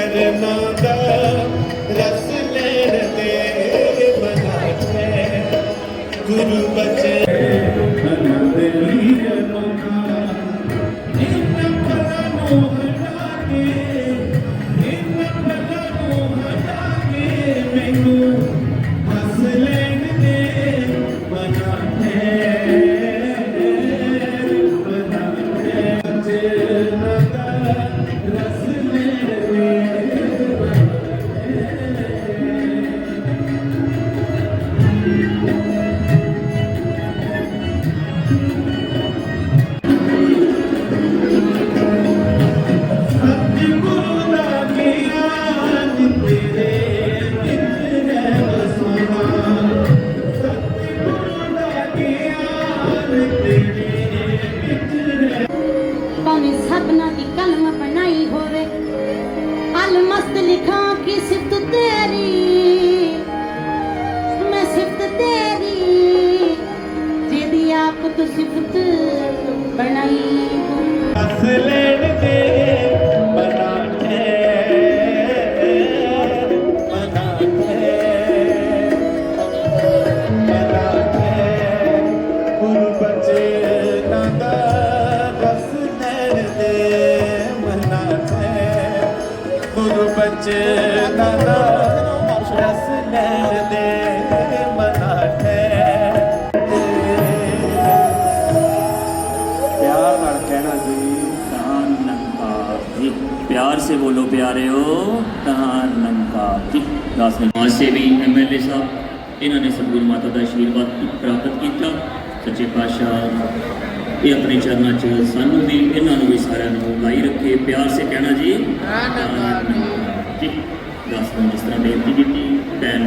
ਕਰਨਾ ਦਾ ਰਸ ਲੈਣ ਤੇ ਮਨਾ ਹੈ ਗੁਰੂ ਬਚੇ ਤੇਰੀ ਮੈਂ ਸਿਫਤ ਤੇਰੀ ਜਿਹਦੀ ਆਪ ਤੂੰ ਸਿਫਤ ਬਣਾਈ ਅਸਲੇ ਵਿੱਚ ਦਾਦਾ ਰਸ ਲੈਣ ਦੇ ਮਨਾ ਹੈ ਪਿਆਰ ਨਾਲ ਕਹਿਣਾ ਜੀ ਤਾਂ ਲੰਕਾ ਜੀ। ਪਿਆਰ ਸੇ ਬੋਲੋ ਪਿਆਰਿਓ ਤਾਂ ਲੰਕਾ ਜੀ। ਦਾਸ ਨਮਾਜ਼ ਸੇਵੀ ਐਮਐਲਏ ਸਾਹਿਬ ਇਹਨਾਂ ਨੇ ਸਤਗੁਰ ਮਾਤਾ ਦਾ ਆਸ਼ੀਰਵਾਦ ਪ੍ਰਾਪਤ ਕੀਤਾ। ਸੱਚੇ ਪਾਤਸ਼ਾਹ ਇਹ ਆਪਣੇ ਚਰਨਾਂ 'ਚ ਸਾਨੂੰ ਵੀ ਇਹਨਾਂ ਨੂੰ ਵੀ ਸਾਰਿਆਂ ਨੂੰ ਲਾਈ ਰੱਖੇ। ਪਿਆਰ ਸੇ ਕਹਿਣਾ ਜੀ ਧੰਨਵਾਦ ਕੀਤੀ 10 ਨੂੰ ਜਿਸ ਤਰ੍ਹਾਂ ਬੇਨਤੀ ਕੀਤੀ ਟਾਈਮ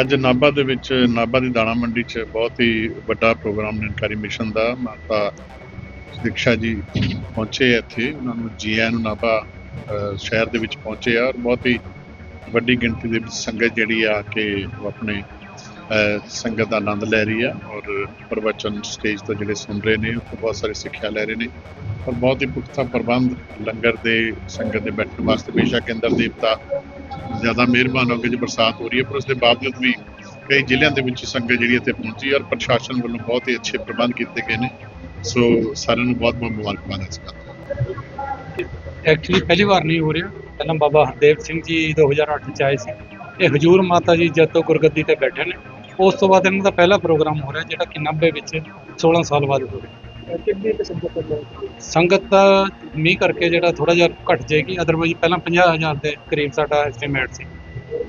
ਅੱਜ ਨਾਬਾ ਦੇ ਵਿੱਚ ਨਾਬਾ ਦੀ ਦਾਣਾ ਮੰਡੀ 'ਚ ਬਹੁਤ ਹੀ ਵੱਡਾ ਪ੍ਰੋਗਰਾਮ ਨਿਰਕਾਰੀ ਮਿਸ਼ਨ ਦਾ ਮਾਤਾ ਸਿਕਸ਼ਾ ਜੀ ਪਹੁੰਚੇ ਇੱਥੇ। ਉਹਨਾਂ ਨੂੰ ਜੀਐਨ ਨਾਬਾ ਸ਼ਹਿਰ ਦੇ ਵਿੱਚ ਪਹੁੰਚੇ ਆ ਔਰ ਬਹੁਤ ਹੀ ਵੱਡੀ ਗਿਣਤੀ ਦੇ ਵਿੱਚ ਸੰਗਤ ਜਿਹੜੀ ਆ ਕੇ ਆਪਣੇ ਸੰਗਤ ਦਾ ਆਨੰਦ ਲੈ ਰਹੀ ਹੈ ਔਰ ਪ੍ਰਵਚਨ ਸਟੇਜ ਤੋਂ ਜਿਹੜੇ ਸੁਣ ਰਹੇ ਨੇ, ਉਹ ਬਹੁਤ ਸਾਰੇ ਸਿੱਖਿਆ ਲੈ ਰਹੇ ਨੇ। ਔਰ ਬਹੁਤ ਹੀ ਪੁਖਤਾ ਪ੍ਰਬੰਧ ਲੰਗਰ ਦੇ, ਸੰਗਤ ਦੇ ਬੈਠਣ ਵਾਸਤੇ ਬੇਸ਼ੱਕ ਇੰਦਰ ਦੇਵਤਾ ਜ਼ਿਆਦਾ ਮਿਹਰਬਾਨ ਹੋ ਕੇ ਜੇ ਬਰਸਾਤ ਹੋ ਰਹੀ ਹੈ, ਪਰ ਉਸ ਦੇ ਬਾਵਜੂਦ ਵੀ ਕਈ ਜ਼ਿਲ੍ਹਿਆਂ ਦੇ ਵਿੱਚ ਸੰਗਤ ਜਿਹੜੀ ਇੱਥੇ ਪਹੁੰਚੀ ਔਰ ਪ੍ਰਸ਼ਾਸਨ ਵੱਲੋਂ ਬਹੁਤ ਹੀ ਅੱਛੇ ਪ੍ਰਬੰਧ ਕੀਤੇ ਗਏ ਨੇ। ਸੋ ਸਾਰਿਆਂ ਨੂੰ ਬਹੁਤ ਬਹੁਤ ਮੁਬਾਰਕਬਾਦ ਇਸ ਗੱਲ ਐਕਚੁਅਲੀ ਪਹਿਲੀ ਵਾਰ ਨਹੀਂ ਹੋ ਰਿਹਾ। ਪਹਿਲਾਂ ਬਾਬਾ ਹਰਦੇਵ ਸਿੰਘ ਜੀ 2008 ਚ ਆਏ ਸੀ। ਇਹ ਹਜੂਰ ਮਾਤਾ ਜੀ ਜਦ ਤੋਂ ਗੁਰਗੱਦੀ ਤੇ ਬੈਠੇ ਨੇ ਉਸ ਤੋਂ ਬਾਅਦ ਇਹਨਾਂ ਦਾ ਪਹਿਲਾ ਪ੍ਰੋਗਰਾਮ ਹੋ ਰਿਹਾ ਜਿਹੜਾ ਕਿ 90 ਵਿੱਚ 16 ਸਾਲ ਬਾਅਦ ਹੋ ਰਿਹਾ। ਕਿੰਨੀ ਸੰਗਤ ਹੈ ਸੰਗਤ ਦਾ ਮੀਂਹ ਕਰਕੇ ਜਿਹੜਾ ਥੋੜਾ ਜਿਹਾ ਘਟ ਜਾਏਗੀ ਅਦਰਵਾਈਜ਼ ਪਹਿਲਾਂ 50000 ਦੇ ਕਰੀਬ ਸਾਡਾ ਐਸਟੀਮੇਟ ਸੀ।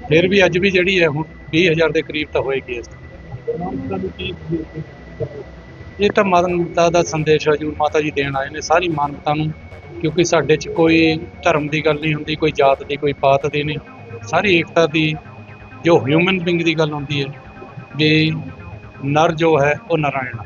ਫਿਰ ਵੀ ਅੱਜ ਵੀ ਜਿਹੜੀ ਹੈ ਹੁਣ 20000 ਦੇ ਕਰੀਬ ਤਾਂ ਹੋਏਗੀ ਇਸ ਇਹ ਤਾਂ ਮਾਨਵਤਾ ਦਾ ਸੰਦੇਸ਼ ਹਜੂਰ ਮਾਤਾ ਜੀ ਦੇਣ ਆਏ ਨੇ ਸਾਰੀ ਮਾਨਵਤਾ ਨੂੰ ਕਿਉਂਕਿ ਸਾਡੇ 'ਚ ਕੋਈ ਧਰਮ ਦੀ ਗੱਲ ਨਹੀਂ ਹੁੰਦੀ ਕੋਈ ਜਾਤ ਦੀ ਕੋਈ ਪਾਤ ਦੀ ਨਹੀਂ। ਸਾਰੀ ਏਕਤਾ ਦੀ ਜੋ ਹਿਊਮਨ ਬੀਇੰਗ ਦੀ ਗੱਲ ਹੁੰਦੀ ਹੈ। ਵੀ ਨਰ ਜੋ ਹੈ ਉਹ ਨਾਰਾਇਣ